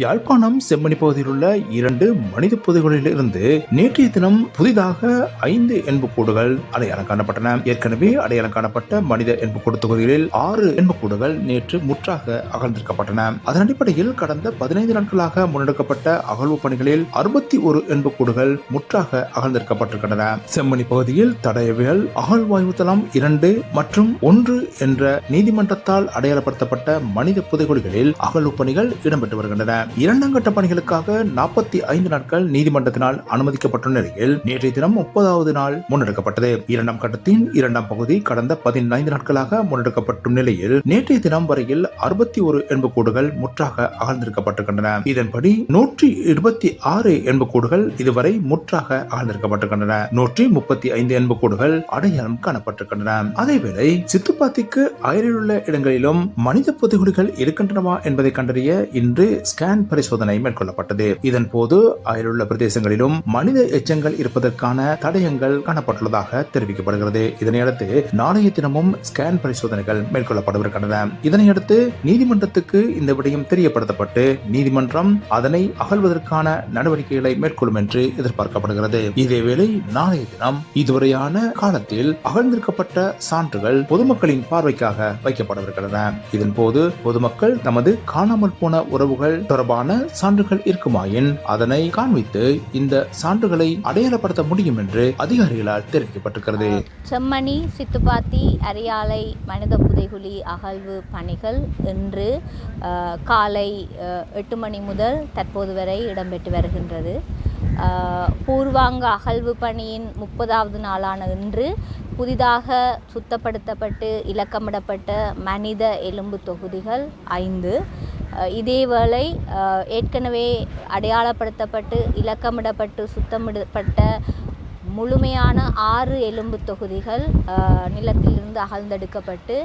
யாழ்ப்பாணம் செம்மணி பகுதியில் உள்ள இரண்டு மனித புதைகளிலிருந்து நேற்றைய தினம் புதிதாக ஐந்து எண்புக்கூடுகள் அடையாளம் காணப்பட்டன. ஏற்கனவே அடையாளம் காணப்பட்ட மனித எண்புக்கூடு தொகுதிகளில் ஆறு எண்புக்கூடுகள் நேற்று முற்றாக அகழ்ந்திருக்கப்பட்டன. அதன் அடிப்படையில் கடந்த பதினைந்து நாட்களாக முன்னெடுக்கப்பட்ட அகழ்வு பணிகளில் அறுபத்தி ஒரு எண்புக்கூடுகள் முற்றாக அகழ்ந்திருக்கப்பட்டிருக்கின்றன. செம்மணி பகுதியில் தடயவியல் அகழ்வாய்வு தளம் இரண்டு மற்றும் ஒன்று என்ற நீதிமன்றத்தால் அடையாளப்படுத்தப்பட்ட மனித புதைகுழிகளில் அகழ்வு பணிகள் இடம்பெற்று வருகின்றன. இரண்டாம் கட்ட பணிகளுக்காக நாற்பத்தி ஐந்து நாட்கள் நீதிமன்றத்தினால் அனுமதிக்கப்பட்ட நிலையில் நேற்றைய தினம் முப்பதாவது நாள் முன்னெடுக்கப்பட்டது. இரண்டாம் கட்டத்தின் இரண்டாம் பகுதி கடந்த பதினைந்து நாட்களாக முன்னெடுக்கப்படும் நிலையில் நேற்றைய தினம் வரையில் அறுபத்தி ஒரு எண்புக்கூடுகள் முற்றாக அகழ்ந்திருக்கப்பட்டிருக்கின்றன. இதன்படி நூற்றி இருபத்தி ஆறு எண்புக்கூடுகள் இதுவரை முற்றாக அகழ்ந்திருக்கப்பட்டிருக்கின்றன. நூற்றி முப்பத்தி ஐந்து எண்புக்கூடுகள் அடையாளம் காணப்பட்டிருக்கின்றன. அதேவேளை சித்துப்பாத்திக்கு அயலில் உள்ள இடங்களிலும் மனித புதைகுழிகள் இருக்கின்றனவா என்பதை கண்டறிய இன்று ஸ்கேன் பரிசோதனை மேற்கொள்ளப்பட்டது. இதன் போது அயலுள்ள பிரதேசங்களிலும் மனித எச்சங்கள் இருப்பதற்கான தடயங்கள் காணப்பட்டுள்ளதாக தெரிவிக்கப்படுகிறது. இதனையடுத்து நாளைய தினமும் ஸ்கேன் பரிசோதனைகள் மேற்கொள்ளப்படவிருக்கின்றன இதனையடுத்து நீதிமன்றத்துக்கு இந்த விடயம் தெரியப்படுத்தப்பட்டு நீதிமன்றம் அதனை அகழ்வதற்கான நடவடிக்கைகளை மேற்கொள்ளும் என்று எதிர்பார்க்கப்படுகிறது. இதேவேளை நாளைய தினம் இதுவரையான காலத்தில் அகழ்ந்திருக்கப்பட்ட சான்றுகள் பொதுமக்களின் பார்வைக்காக வைக்கப்படவிருக்கின்றன இதன் போது பொதுமக்கள் தமது காணாமல் போன உறவுகள் தொடர்பான சான்றுகள் இருக்குமாயின் அதனை காண்பித்து இந்த சான்றுகளை அடையாளப்படுத்த முடியும் என்று அதிகாரிகளால் தெரிவிக்கப்பட்டிருக்கிறது. செம்மணி சித்துப்பாத்தி அரியாலை மனித புதைகுழி அகழ்வு பணிகள் இன்று காலை எட்டு மணி முதல் தற்போது வரை இடம்பெற்று வருகின்றது. பூர்வாங்க அகழ்வு பணியின் முப்பதாவது நாளான இன்று புதிதாக சுத்தப்படுத்தப்பட்டு இலக்கமிடப்பட்ட மனித எலும்பு தொகுதிகள் ஐந்து இதேவேளை ஏற்கனவே அடையாளப்படுத்தப்பட்டு இலக்கமிடப்பட்டு சுத்தமிடப்பட்ட முழுமையான ஆறு எலும்பு தொகுதிகள் நிலத்திலிருந்து அகழ்ந்தெடுக்கப்பட்டு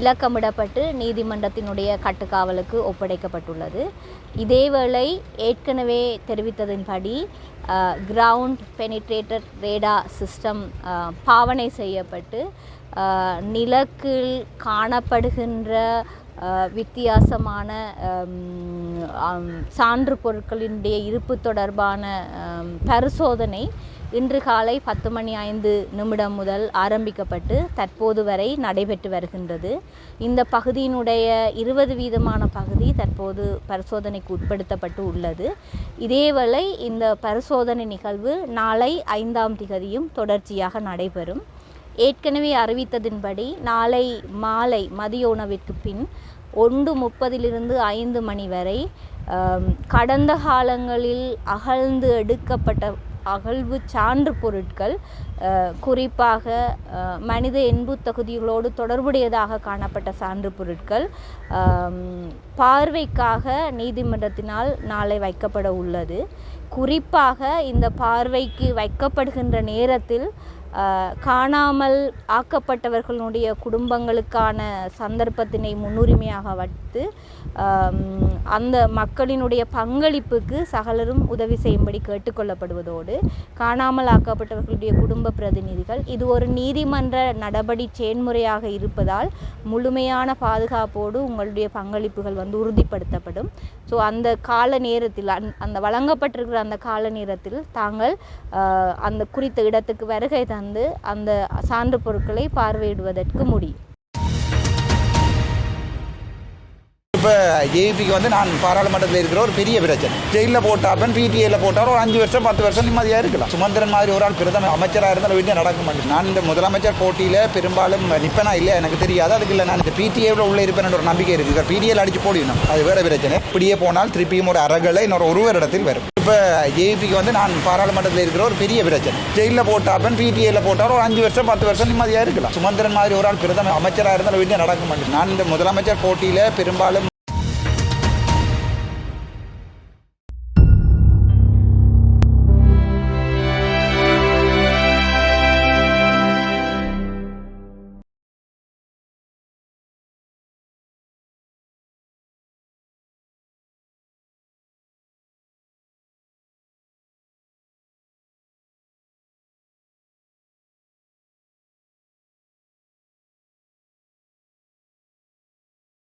இலக்கமிடப்பட்டு நீதிமன்றத்தினுடைய கட்டுக்காவலுக்கு ஒப்படைக்கப்பட்டுள்ளது. இதேவேளை ஏற்கனவே தெரிவித்ததின்படி கிரவுண்ட் பெனிட்ரேட்டர் ரேடா சிஸ்டம் பாவனை செய்யப்பட்டு நிலக்கில் காணப்படுகின்ற வித்தியாசமான சான்று பொருட்களினுடைய இருப்பு தொடர்பான பரிசோதனை இன்று காலை பத்து மணி ஐந்து நிமிடம் முதல் ஆரம்பிக்கப்பட்டு தற்போது வரை நடைபெற்று வருகின்றது. இந்த பகுதியினுடைய இருபது வீதமான பகுதி தற்போது பரிசோதனைக்கு உட்படுத்தப்பட்டு உள்ளது. இதேவேளை இந்த பரிசோதனை நிகழ்வு நாளை ஐந்தாம் திகதியும் தொடர்ச்சியாக நடைபெறும். ஏற்கனவே அறிவித்ததின்படி நாளை மாலை மதிய உணவிற்கு பின் ஒன்று முப்பதிலிருந்து ஐந்து மணி வரை கடந்த காலங்களில் அகழ்ந்து எடுக்கப்பட்ட அகழ்வு சான்று பொருட்கள் குறிப்பாக மனித எண்பு தகுதிகளோடு தொடர்புடையதாக காணப்பட்ட சான்று பொருட்கள் பார்வைக்காக நீதிமன்றத்தினால் நாளை வைக்கப்பட உள்ளது. குறிப்பாக இந்த பார்வைக்கு வைக்கப்படுகின்ற நேரத்தில் காணாமல் ஆக்கப்பட்டவர்களுடைய குடும்பங்களுக்கான சந்தர்ப்பத்தினை முன்னுரிமையாக வைத்து அந்த மக்களினுடைய பங்களிப்புக்கு சகலரும் உதவி செய்யும்படி கேட்டுக்கொள்ளப்படுவதோடு காணாமல் ஆக்கப்பட்டவர்களுடைய குடும்ப பிரதிநிதிகள் இது ஒரு நீதிமன்ற நடபடி செயன்முறையாக இருப்பதால் முழுமையான பாதுகாப்போடு உங்களுடைய பங்களிப்புகள் வந்து உறுதிப்படுத்தப்படும். ஸோ அந்த கால நேரத்தில் அந் அந்த வழங்கப்பட்டிருக்கிற அந்த கால நேரத்தில் தாங்கள் அந்த குறித்த இடத்துக்கு வருகை தந்து வந்து அந்த சான்று பொருட்களை பார்வையிடுவதற்கு முடியும் இப்போ ஏபிக்கு வந்து நான் பாராளுமன்றத்தில் இருக்கிற ஒரு பெரிய பிரச்சனை. ஜெயிலில் போட்டாப்பன் பிடிஏல போட்டார் ஒரு அஞ்சு வருஷம் பத்து வருஷம் நிம்மதியாக இருக்கலாம். சுமந்திரன் மாதிரி ஒரு ஆள் பிரதம அமைச்சராக இருந்தால் வீட்டில் நடக்க மாட்டேன். நான் இந்த முதலமைச்சர் போட்டியில் பெரும்பாலும் நிற்பனா இல்லை எனக்கு தெரியாது. அதுக்கு இல்லை நான் இந்த பிடிஏவில் உள்ள இருப்பேன் ஒரு நம்பிக்கை இருக்குது பிடிஏல அடிச்சு போடணும் அது வேற பிரச்சனை. இப்படியே போனால் திருப்பியும் ஒரு அரகலை இன்னொரு ஒருவரிடத்தில் வரும். இப்போ ஏபிக்கு வந்து நான் பாராளுமன்றத்தில் இருக்கிற ஒரு பெரிய பிரச்சனை. ஜெயிலில் போட்டாப்பன் பிடிஐயில் போட்டாலும் ஒரு அஞ்சு வருஷம் பத்து வருஷம் நிம்மதியாக இருக்கலாம். சுமந்திரன் மாதிரி ஒரு ஆள் பிரதம அமைச்சராக இருந்தால் வீட்டில் நடக்க மாட்டேன் நான் இந்த முதலமைச்சர் போட்டியில் பெரும்பாலும்